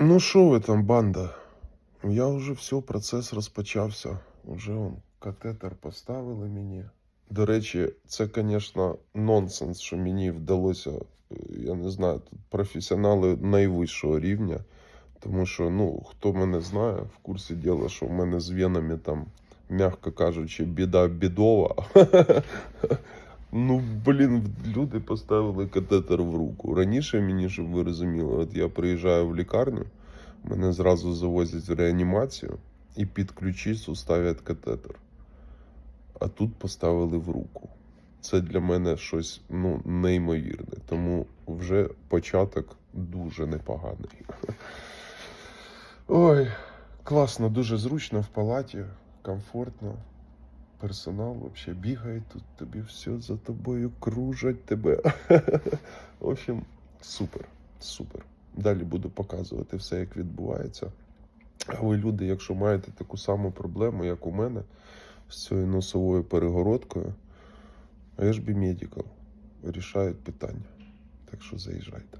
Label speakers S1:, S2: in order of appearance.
S1: Ну що ви там, банда? Я вже все, процес розпочався. Уже он, катетер поставили мені. До речі, це, звісно, нонсенс, що мені вдалося, е, я не знаю, тут професіонали найвищого рівня. Тому що, ну, хто мене знає, в курсі діла, що в мене з венами там, м'яко кажучи, біда бідова. Ну, блін, люди поставили катетер в руку. Раніше мені, щоб ви розуміли, от я приїжджаю в лікарню, мене зразу завозять в реанімацію і під ключицю ставлять катетер. А тут поставили в руку. Це для мене щось ну, неймовірне. Тому вже початок дуже непоганий. Ой, класно, дуже зручно в палаті, комфортно. Персонал вообще бігає тут, тобі все за тобою кружать тебе. В общем, супер, супер. Далі буду показувати все, як відбувається. А ви, люди, якщо маєте таку саму проблему, як у мене, з цією носовою перегородкою, бі медикал, вирішають питання. Так що заїжджайте.